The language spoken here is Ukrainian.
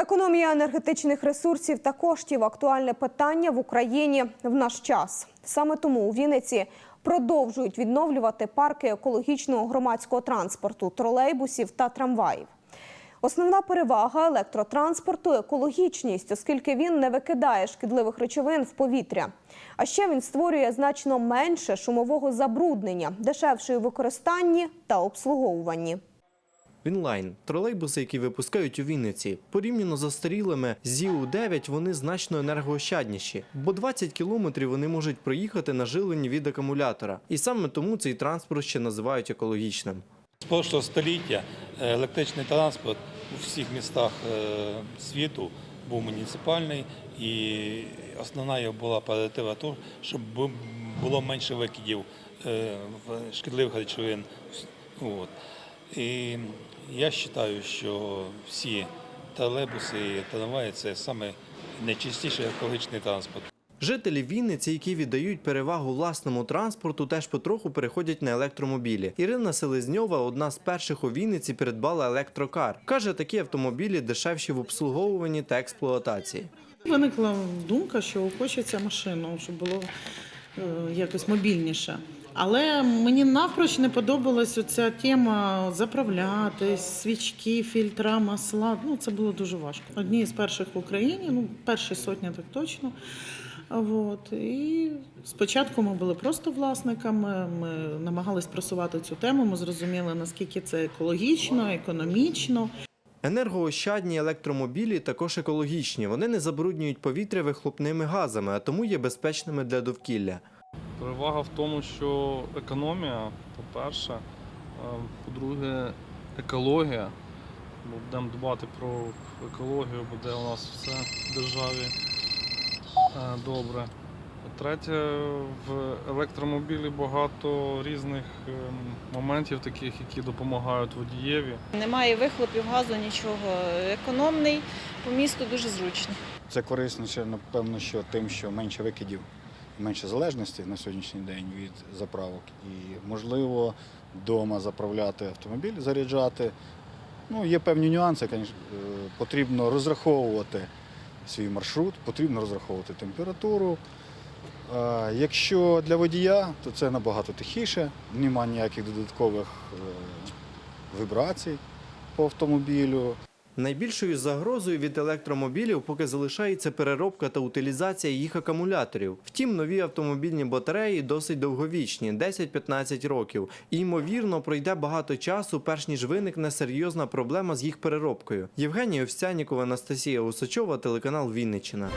Економія енергетичних ресурсів та коштів актуальне питання в Україні в наш час. Саме тому у Вінниці продовжують відновлювати парки екологічного громадського транспорту, тролейбусів та трамваїв. Основна перевага електротранспорту екологічність, оскільки він не викидає шкідливих речовин в повітря. А ще він створює значно менше шумового забруднення, дешевше у використанні та обслуговуванні. Вінлайн тролейбуси, які випускають у Вінниці, порівняно з застарілими ЗІУ-9, вони значно енергоощадніші, бо 20 кілометрів вони можуть проїхати на живлені від акумулятора. І саме тому цей транспорт ще називають екологічним. З прошлого століття е, електричний транспорт у всіх містах е, світу був муніципальний, і основна його була перспектива того, щоб було менше викидів е, шкідливих речовин. От. І я вважаю, що всі тролейбуси і трамваї це саме найчистіший екологічний транспорт. Жителі Вінниці, які віддають перевагу власному транспорту, теж потроху переходять на електромобілі. Ірина Селезньова, одна з перших у Вінниці, придбала електрокар. Каже, такі автомобілі дешевші в обслуговуванні та експлуатації. Виникла думка, що хочеться машину, щоб було е, якось мобільніше. Але мені навпроч не подобалась оця тема заправлятись, свічки, фільтра, масла. Ну, це було дуже важко. Одні з перших в Україні, ну, перші сотня так точно. От. І спочатку ми були просто власниками, ми намагались просувати цю тему, ми зрозуміли, наскільки це екологічно, економічно. Енергоощадні електромобілі також екологічні. Вони не забруднюють повітря вихлопними газами, а тому є безпечними для довкілля. Перевага в тому, що економія, по-перше, е, по-друге, екологія. Бо будемо дбати про екологію, буде у нас все в державі е, добре. По-третє, в електромобілі багато різних ем, моментів, таких, які допомагають водієві. Немає вихлопів газу, нічого. Економний, по місту дуже зручно. Це корисніше, напевно, що тим, що менше викидів, менше залежності на сьогоднішній день від заправок. І можливо вдома заправляти автомобіль, заряджати. Ну, є певні нюанси, звісно, потрібно розраховувати свій маршрут, потрібно розраховувати температуру. Е, Якщо для водія, то це набагато тихіше, немає ніяких додаткових е, вібрацій по автомобілю. Найбільшою загрозою від електромобілів поки залишається переробка та утилізація їх акумуляторів. Втім, нові автомобільні батареї досить довговічні 10-15 років. І ймовірно пройде багато часу, перш ніж виникне серйозна проблема з їх переробкою. Євгенія Овсянікова, Анастасія Усачова, телеканал Вінниччина.